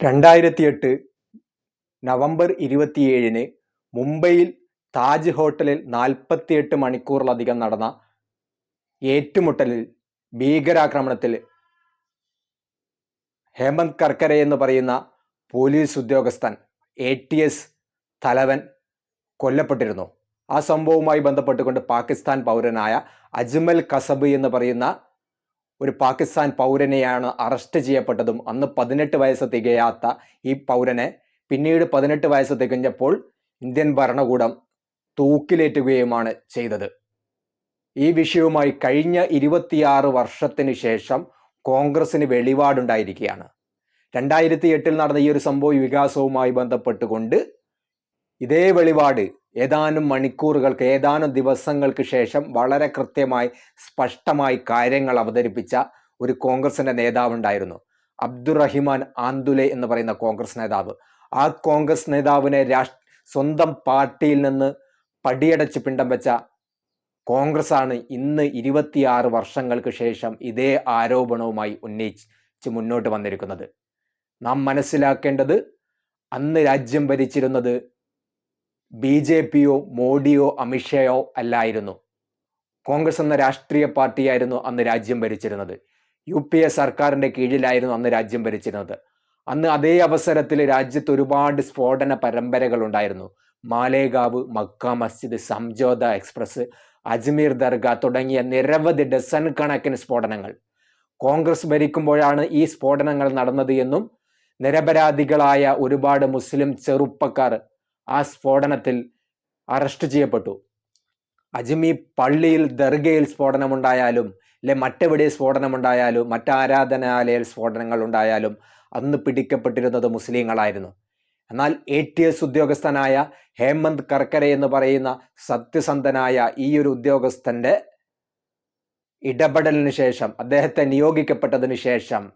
രണ്ടായിരത്തി എട്ട് നവംബർ ഇരുപത്തിയേഴിന് മുംബൈയിൽ താജ് ഹോട്ടലിൽ നാൽപ്പത്തിയെട്ട് മണിക്കൂറിലധികം നടന്ന ഏറ്റുമുട്ടലിൽ ഭീകരാക്രമണത്തിൽ ഹേമന്ത് കർക്കരെ എന്ന് പറയുന്ന പോലീസ് ഉദ്യോഗസ്ഥൻ എ ടി എസ് തലവൻ കൊല്ലപ്പെട്ടിരുന്നു. ആ സംഭവവുമായി ബന്ധപ്പെട്ടുകൊണ്ട് പാകിസ്ഥാൻ പൗരനായ അജ്മൽ കസബ് എന്ന് പറയുന്ന ഒരു പാകിസ്ഥാൻ പൗരനെയാണ് അറസ്റ്റ് ചെയ്യപ്പെട്ടതും അന്ന് പതിനെട്ട് വയസ്സ് തികയാത്ത ഈ പൗരനെ പിന്നീട് പതിനെട്ട് വയസ്സ് തികഞ്ഞപ്പോൾ ഇന്ത്യൻ ഭരണകൂടം തൂക്കിലേറ്റുകയുമാണ് ചെയ്തത്. ഈ വിഷയവുമായി കഴിഞ്ഞ ഇരുപത്തിയാറ് വർഷത്തിന് ശേഷം കോൺഗ്രസിന് വെളിപാടുണ്ടായിരിക്കുകയാണ്. രണ്ടായിരത്തി എട്ടിൽ നടന്ന ഈ ഒരു സംഭവ വികാസവുമായി ബന്ധപ്പെട്ടുകൊണ്ട് ഇതേ വെളിപാട് ഏതാനും മണിക്കൂറുകൾക്ക് ഏതാനും ദിവസങ്ങൾക്ക് ശേഷം വളരെ കൃത്യമായി സ്പഷ്ടമായി കാര്യങ്ങൾ അവതരിപ്പിച്ച ഒരു കോൺഗ്രസിന്റെ നേതാവുണ്ടായിരുന്നു. അബ്ദുറഹിമാൻ ആന്തുലെ എന്ന് പറയുന്ന കോൺഗ്രസ് നേതാവ്. ആ കോൺഗ്രസ് നേതാവിനെ സ്വന്തം പാർട്ടിയിൽ നിന്ന് പടിയടച്ച് പിണ്ടം വെച്ച കോൺഗ്രസ് ആണ് ഇന്ന് ഇരുപത്തിയാറ് വർഷങ്ങൾക്ക് ശേഷം ഇതേ ആരോപണവുമായി ഉന്നയിച്ച് മുന്നോട്ട് വന്നിരിക്കുന്നത്. നാം മനസ്സിലാക്കേണ്ടത് അന്ന് രാജ്യം ഭരിച്ചിരുന്നത് ബി ജെ പിയോ മോഡിയോ അമിത്ഷയോ അല്ലായിരുന്നു. കോൺഗ്രസ് എന്ന രാഷ്ട്രീയ പാർട്ടിയായിരുന്നു അന്ന് രാജ്യം ഭരിച്ചിരുന്നത്. യു പി എ സർക്കാരിന്റെ കീഴിലായിരുന്നു അന്ന് രാജ്യം ഭരിച്ചിരുന്നത്. അന്ന് അതേ അവസരത്തിൽ രാജ്യത്ത് ഒരുപാട് സ്ഫോടന പരമ്പരകൾ ഉണ്ടായിരുന്നു. മാലേഗാവ് മക്ക മസ്ജിദ് സംജോത എക്സ്പ്രസ് അജ്മീർ ദർഗ തുടങ്ങിയ നിരവധി ഡസൺ കണക്കിന് സ്ഫോടനങ്ങൾ. കോൺഗ്രസ് ഭരിക്കുമ്പോഴാണ് ഈ സ്ഫോടനങ്ങൾ നടന്നത് എന്നും നിരപരാധികളായ ഒരുപാട് മുസ്ലിം ചെറുപ്പക്കാർ ആ സ്ഫോടനത്തിൽ അറസ്റ്റ് ചെയ്യപ്പെട്ടു. അജ്മി പള്ളിയിൽ ദർഗയിൽ സ്ഫോടനമുണ്ടായാലും അല്ലെ മറ്റെവിടെ സ്ഫോടനമുണ്ടായാലും മറ്റാരാധനാലയ സ്ഫോടനങ്ങൾ ഉണ്ടായാലും അന്ന് പിടിക്കപ്പെട്ടിരുന്നത് മുസ്ലിങ്ങളായിരുന്നു. എന്നാൽ എ ടി എസ് ഉദ്യോഗസ്ഥനായ ഹേമന്ത് കർക്കര എന്ന് പറയുന്ന സത്യസന്ധനായ ഈ ഒരു ഉദ്യോഗസ്ഥന്റെ ഇടപെടലിന് ശേഷം അദ്ദേഹത്തെ നിയോഗിക്കപ്പെട്ടതിന് ശേഷം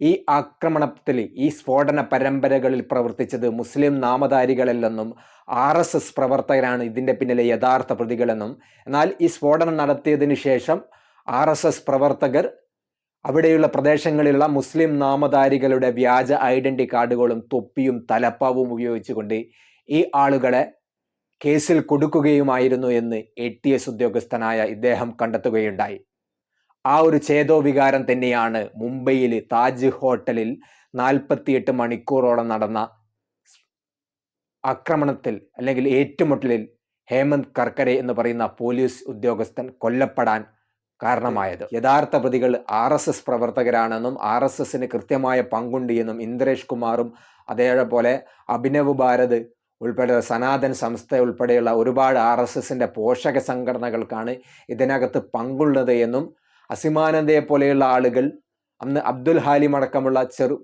ഈ ആക്രമണത്തിൽ ഈ സ്ഫോടന പരമ്പരകളിൽ പ്രവർത്തിച്ചത് മുസ്ലിം നാമധാരികളല്ലെന്നും ആർ എസ് എസ് പ്രവർത്തകരാണ് ഇതിന്റെ പിന്നിലെ യഥാർത്ഥ പ്രതികളെന്നും. എന്നാൽ ഈ സ്ഫോടനം നടത്തിയതിനു ശേഷം ആർ എസ് എസ് പ്രവർത്തകർ അവിടെയുള്ള പ്രദേശങ്ങളിലുള്ള മുസ്ലിം നാമധാരികളുടെ വ്യാജ ഐഡന്റി കാർഡുകളും തൊപ്പിയും തലപ്പാവും ഉപയോഗിച്ചുകൊണ്ട് ഈ ആളുകളെ കേസിൽ കൊടുക്കുകയുമായിരുന്നു എന്ന് എ ടി എസ് ഉദ്യോഗസ്ഥനായ ഇദ്ദേഹം കണ്ടെത്തുകയുണ്ടായി. ആ ഒരു ചേതോ വികാരം തന്നെയാണ് മുംബൈയിൽ താജ് ഹോട്ടലിൽ നാൽപ്പത്തിയെട്ട് മണിക്കൂറോളം നടന്ന ആക്രമണത്തിൽ അല്ലെങ്കിൽ ഏറ്റുമുട്ടലിൽ ഹേമന്ത് കർക്കരെ എന്ന് പറയുന്ന പോലീസ് ഉദ്യോഗസ്ഥൻ കൊല്ലപ്പെടാൻ കാരണമായത്. യഥാർത്ഥ പ്രതികൾ ആർ എസ് എസ് പ്രവർത്തകരാണെന്നും ആർ എസ് എസിന് കൃത്യമായ പങ്കുണ്ട് എന്നും ഇന്ദ്രേഷ് കുമാറും അതേപോലെ അഭിനവ് ഭാരത് ഉൾപ്പെടെ സനാതൻ സംസ്ഥ ഉൾപ്പെടെയുള്ള ഒരുപാട് ആർ എസ് പോഷക സംഘടനകൾക്കാണ് ഇതിനകത്ത് പങ്കുള്ളത് എന്നും അസിമാനന്ദയെ പോലെയുള്ള ആളുകൾ അന്ന് അബ്ദുൽ ഹാലിം അടക്കമുള്ള ചെറു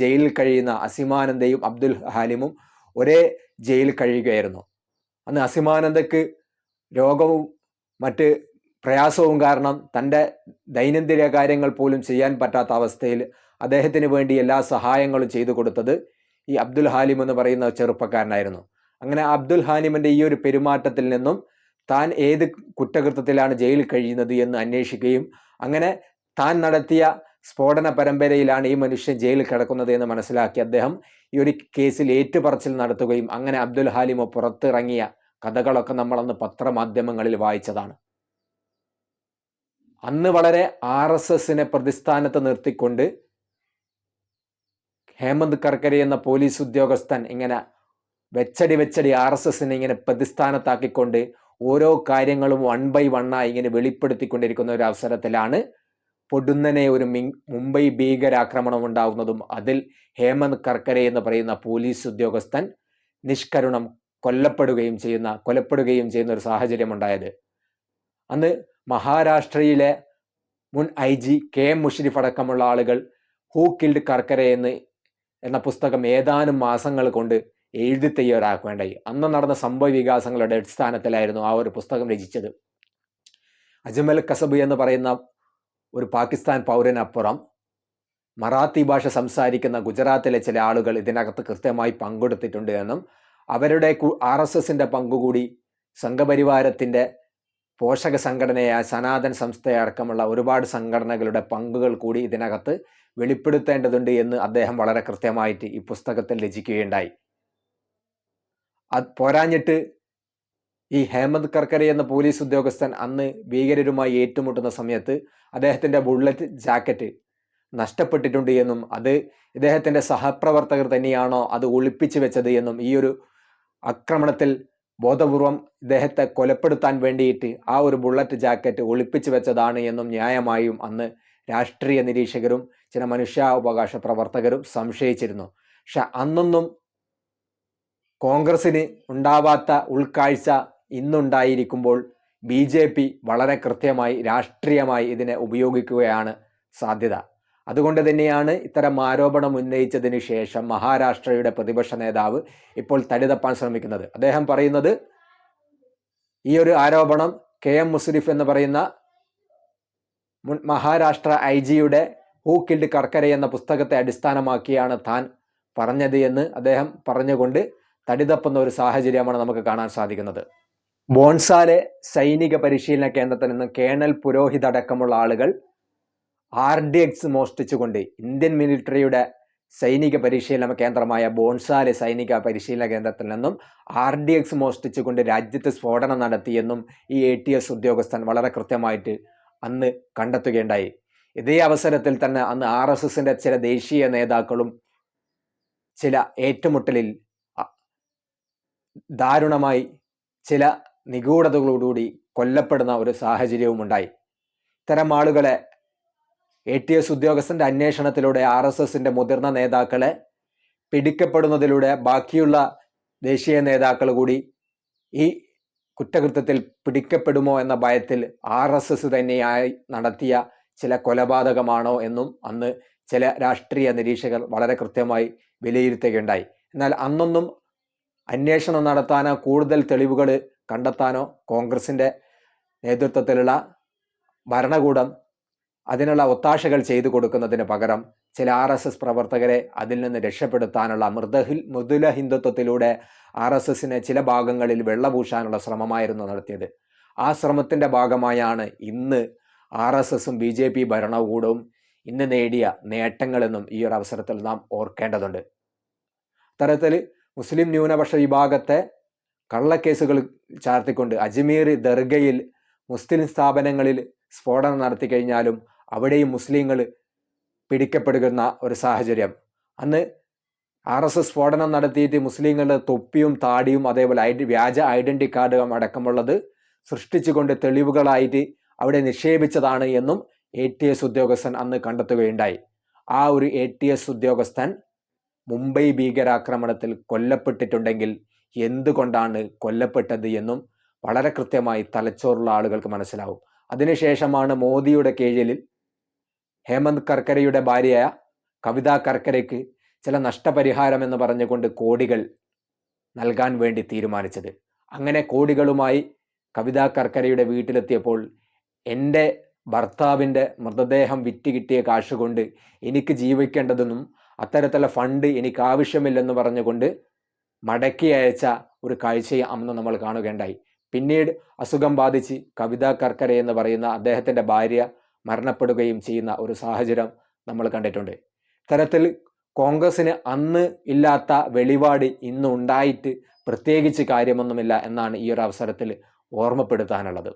ജയിലിൽ കഴിയുന്ന അസിമാനന്ദയും അബ്ദുൽ ഹാലിമും ഒരേ ജയിലിൽ കഴിയുകയായിരുന്നു. അന്ന് അസിമാനന്ദക്ക് രോഗവും മറ്റ് പ്രയാസവും കാരണം തന്റെ ദൈനംദിന കാര്യങ്ങൾ പോലും ചെയ്യാൻ പറ്റാത്ത അവസ്ഥയിൽ അദ്ദേഹത്തിന് വേണ്ടി എല്ലാ സഹായങ്ങളും ചെയ്തു കൊടുത്തത് ഈ അബ്ദുൽ ഹാലിം എന്ന് പറയുന്ന ചെറുപ്പക്കാരനായിരുന്നു. അങ്ങനെ അബ്ദുൽ ഹാലിമിന്റെ ഈ ഒരു പെരുമാറ്റത്തിൽ നിന്നും താൻ ഏത് കുറ്റകൃത്യത്തിലാണ് ജയിലിൽ കഴിയുന്നത് എന്ന് അന്വേഷിക്കുകയും അങ്ങനെ താൻ നടത്തിയ സ്ഫോടന പരമ്പരയിലാണ് ഈ മനുഷ്യൻ ജയിലിൽ കിടക്കുന്നത് എന്ന് മനസ്സിലാക്കി അദ്ദേഹം ഈ ഒരു കേസിൽ ഏറ്റുപറച്ചിൽ നടത്തുകയും അങ്ങനെ അബ്ദുൽ ഹാലിമ പുറത്തിറങ്ങിയ കഥകളൊക്കെ നമ്മളന്ന് പത്രമാധ്യമങ്ങളിൽ വായിച്ചതാണ്. അന്ന് വളരെ ആർ എസ് എസിനെ പ്രതിസ്ഥാനത്ത് നിർത്തിക്കൊണ്ട് ഹേമന്ത് കർക്കരെ എന്ന പോലീസ് ഉദ്യോഗസ്ഥൻ ഇങ്ങനെ വെച്ചടി വെച്ചടി ആർ എസ് എസിനെ ഇങ്ങനെ പ്രതിസ്ഥാനത്താക്കിക്കൊണ്ട് ഓരോ കാര്യങ്ങളും വൺ ബൈ ആയി ഇങ്ങനെ വെളിപ്പെടുത്തിക്കൊണ്ടിരിക്കുന്ന ഒരു അവസരത്തിലാണ് പൊടുന്നനെ ഒരു മുംബൈ ഭീകരാക്രമണം ഉണ്ടാവുന്നതും അതിൽ ഹേമന്ത് കർക്കരെ എന്ന് പറയുന്ന പോലീസ് ഉദ്യോഗസ്ഥൻ നിഷ്കരുണം കൊല്ലപ്പെടുകയും ചെയ്യുന്ന കൊലപ്പെടുകയും ചെയ്യുന്ന ഒരു സാഹചര്യം ഉണ്ടായത്. അന്ന് മഹാരാഷ്ട്രയിലെ മുൻ I G K M Mushrif അടക്കമുള്ള ആളുകൾ ഹൂ കിൽഡ് കർക്കരെ എന്ന് എന്ന പുസ്തകം ഏതാനും മാസങ്ങൾ കൊണ്ട് എഴുതി തയ്യാറാക്കേണ്ടായി അന്ന് നടന്ന സംഭവ വികാസങ്ങളുടെ അടിസ്ഥാനത്തിലായിരുന്നു ആ ഒരു പുസ്തകം രചിച്ചത്. അജ്മൽ കസബ് എന്ന് പറയുന്ന ഒരു പാകിസ്ഥാൻ പൗരനപ്പുറം മറാത്തി ഭാഷ സംസാരിക്കുന്ന ഗുജറാത്തിലെ ചില ആളുകൾ ഇതിനകത്ത് കൃത്യമായി പങ്കെടുത്തിട്ടുണ്ട് എന്നും അവരുടെ ആർ എസ് എസിന്റെ പങ്കുകൂടി സംഘപരിവാരത്തിന്റെ പോഷക സംഘടനയായ സനാതൻ സംസ്ഥയടക്കമുള്ള ഒരുപാട് സംഘടനകളുടെ പങ്കുകൾ കൂടി ഇതിനകത്ത് വെളിപ്പെടുത്തേണ്ടതുണ്ട് എന്ന് അദ്ദേഹം വളരെ കൃത്യമായിട്ട് ഈ പുസ്തകത്തിൽ രചിക്കുകയുണ്ടായി. അത് പോരാഞ്ഞിട്ട് ഈ ഹേമന്ത് കർക്കരെ എന്ന പോലീസ് ഉദ്യോഗസ്ഥൻ അന്ന് ഭീകരരുമായി ഏറ്റുമുട്ടുന്ന സമയത്ത് അദ്ദേഹത്തിന്റെ ബുള്ളറ്റ് ജാക്കറ്റ് നഷ്ടപ്പെട്ടിട്ടുണ്ട് എന്നും അത് ഇദ്ദേഹത്തിന്റെ സഹപ്രവർത്തകർ തന്നെയാണോ അത് ഒളിപ്പിച്ചു വെച്ചത് എന്നും ഈ ഒരു ആക്രമണത്തിൽ ബോധപൂർവം ഇദ്ദേഹത്തെ കൊലപ്പെടുത്താൻ വേണ്ടിയിട്ട് ആ ഒരു ബുള്ളറ്റ് ജാക്കറ്റ് ഒളിപ്പിച്ചു വെച്ചതാണ് എന്നും ന്യായമായും അന്ന് രാഷ്ട്രീയ നിരീക്ഷകരും ചില മനുഷ്യാവകാശ പ്രവർത്തകരും സംശയിച്ചിരുന്നു. പക്ഷെ അന്നൊന്നും കോൺഗ്രസിന് ഉണ്ടാവാത്ത ഉൾക്കാഴ്ച ഇന്നുണ്ടായിരിക്കുമ്പോൾ ബി ജെ പി വളരെ കൃത്യമായി രാഷ്ട്രീയമായി ഇതിനെ ഉപയോഗിക്കുകയാണ് സാധ്യത. അതുകൊണ്ട് തന്നെയാണ് ഇത്തരം ആരോപണം ഉന്നയിച്ചതിന് ശേഷം മഹാരാഷ്ട്രയുടെ പ്രതിപക്ഷ നേതാവ് ഇപ്പോൾ തടിതപ്പാൻ ശ്രമിക്കുന്നത്. അദ്ദേഹം പറയുന്നത് ഈ ഒരു ആരോപണം കെ എം മുസ്രിഫ് എന്ന് പറയുന്ന മുൻ മഹാരാഷ്ട്ര ഐ ജിയുടെ ഹൂ കിൽഡ് കർക്കര എന്ന പുസ്തകത്തെ അടിസ്ഥാനമാക്കിയാണ് താൻ പറഞ്ഞത് എന്ന് അദ്ദേഹം പറഞ്ഞുകൊണ്ട് തടിതപ്പുന്ന ഒരു സാഹചര്യമാണ് നമുക്ക് കാണാൻ സാധിക്കുന്നത്. ബോൺസാലെ സൈനിക പരിശീലന കേന്ദ്രത്തിൽ നിന്ന് കേണൽ പുരോഹിത് അടക്കമുള്ള ആളുകൾ ആർ ഡി എക്സ് മോഷ്ടിച്ചുകൊണ്ട് ഇന്ത്യൻ മിലിറ്ററിയുടെ സൈനിക പരിശീലന കേന്ദ്രമായ ബോൺസാലെ സൈനിക പരിശീലന കേന്ദ്രത്തിൽ നിന്നും ആർ ഡി എക്സ് മോഷ്ടിച്ചുകൊണ്ട് രാജ്യത്ത് സ്ഫോടനം നടത്തിയെന്നും ഈ എ ടി എസ് ഉദ്യോഗസ്ഥൻ വളരെ കൃത്യമായിട്ട് അന്ന് കണ്ടെത്തുകയുണ്ടായി. ഇതേ അവസരത്തിൽ തന്നെ അന്ന് ആർ എസ് ചില ദേശീയ നേതാക്കളും ചില ഏറ്റുമുട്ടലിൽ ദാരുണമായി ചില നിഗൂഢതകളോടുകൂടി കൊല്ലപ്പെടുന്ന ഒരു സാഹചര്യവും ഉണ്ടായി. ഇത്തരം ആളുകളെ എ ടി എസ് ഉദ്യോഗസ്ഥന്റെ അന്വേഷണത്തിലൂടെ ആർ എസ് എസിന്റെ മുതിർന്ന നേതാക്കളെ പിടിക്കപ്പെടുന്നതിലൂടെ ബാക്കിയുള്ള ദേശീയ നേതാക്കൾ കൂടി ഈ കുറ്റകൃത്യത്തിൽ പിടിക്കപ്പെടുമോ എന്ന ഭയത്തിൽ ആർ എസ് എസ് തന്നെയായി നടത്തിയ ചില കൊലപാതകമാണോ എന്നും അന്ന് ചില രാഷ്ട്രീയ നിരീക്ഷകർ വളരെ കൃത്യമായി വിലയിരുത്തുകയുണ്ടായി. എന്നാൽ അന്നൊന്നും അന്വേഷണം നടത്താനോ കൂടുതൽ തെളിവുകൾ കണ്ടെത്താനോ കോൺഗ്രസിന്റെ നേതൃത്വത്തിലുള്ള ഭരണകൂടം അതിനുള്ള ഒത്താശകൾ ചെയ്തു കൊടുക്കുന്നതിന് പകരം ചില ആർ എസ് എസ് പ്രവർത്തകരെ അതിൽ നിന്ന് രക്ഷപ്പെടുത്താനുള്ള മൃദഹിൽ മൃദുല ഹിന്ദുത്വത്തിലൂടെ ആർ എസ് എസിനെ ചില ഭാഗങ്ങളിൽ വെള്ളപൂശാനുള്ള ശ്രമമായിരുന്നു നടത്തിയത്. ആ ശ്രമത്തിന്റെ ഭാഗമായാണ് ഇന്ന് ആർ എസ് എസും ബി ജെ പി ഭരണകൂടവും ഇന്ന് നേടിയ നേട്ടങ്ങളെന്നും ഈ ഒരു അവസരത്തിൽ നാം ഓർക്കേണ്ടതുണ്ട്. അത്തരത്തിൽ മുസ്ലിം ന്യൂനപക്ഷ വിഭാഗത്തെ കള്ളക്കേസുകൾ ചാർത്തിക്കൊണ്ട് അജ്മീർ ദർഗയിൽ മുസ്ലിം സ്ഥാപനങ്ങളിൽ സ്ഫോടനം നടത്തി കഴിഞ്ഞാലും അവിടെയും മുസ്ലിങ്ങൾ പിടിക്കപ്പെടുന്ന ഒരു സാഹചര്യം. അന്ന് ആർ എസ് എസ് സ്ഫോടനം നടത്തിയിട്ട് മുസ്ലിങ്ങളുടെ തൊപ്പിയും താടിയും അതേപോലെ ഐഡി വ്യാജ ഐഡന്റി കാർഡും അടക്കമുള്ളത് സൃഷ്ടിച്ചുകൊണ്ട് തെളിവുകളായിട്ട് അവിടെ നിക്ഷേപിച്ചതാണ് എന്നും എ ടി എസ് ഉദ്യോഗസ്ഥൻ അന്ന് കണ്ടെത്തുകയുണ്ടായി. ആ ഒരു എ ടി എസ് ഉദ്യോഗസ്ഥൻ മുംബൈ ഭീകരാക്രമണത്തിൽ കൊല്ലപ്പെട്ടിട്ടുണ്ടെങ്കിൽ എന്തുകൊണ്ടാണ് കൊല്ലപ്പെട്ടത് എന്നും വളരെ കൃത്യമായി തലച്ചോറുള്ള ആളുകൾക്ക് മനസ്സിലാവും. അതിനുശേഷമാണ് മോദിയുടെ കീഴിൽ ഹേമന്ത് കർക്കരയുടെ ഭാര്യയായ കവിത കർക്കരയ്ക്ക് ചില നഷ്ടപരിഹാരം എന്ന് പറഞ്ഞുകൊണ്ട് കോടികൾ നൽകാൻ വേണ്ടി തീരുമാനിച്ചത്. അങ്ങനെ കോടികളുമായി കവിത കർക്കരയുടെ വീട്ടിലെത്തിയപ്പോൾ എന്റെ ഭർത്താവിന്റെ മൃതദേഹം വിറ്റ് കിട്ടിയ കാശ് കൊണ്ട് എനിക്ക് ജീവിക്കേണ്ടതെന്നും അത്തരത്തിലുള്ള ഫണ്ട് എനിക്ക് ആവശ്യമില്ലെന്ന് പറഞ്ഞുകൊണ്ട് മടക്കി അയച്ച ഒരു കാഴ്ചയെ അന്ന് നമ്മൾ കാണുകയുണ്ടായി. പിന്നീട് അസുഖം ബാധിച്ച് കവിത കർക്കര എന്ന് പറയുന്ന അദ്ദേഹത്തിന്റെ ഭാര്യ മരണപ്പെടുകയും ചെയ്യുന്ന ഒരു സാഹചര്യം നമ്മൾ കണ്ടിട്ടുണ്ട്. ഇത്തരത്തിൽ കോൺഗ്രസ്സിന് അന്ന് ഇല്ലാത്ത വെളിപാട് ഇന്നുണ്ടായിട്ട് പ്രത്യേകിച്ച് കാര്യമൊന്നുമില്ല എന്നാണ് ഈ ഒരു അവസരത്തിൽ ഓർമ്മപ്പെടുത്താനുള്ളത്.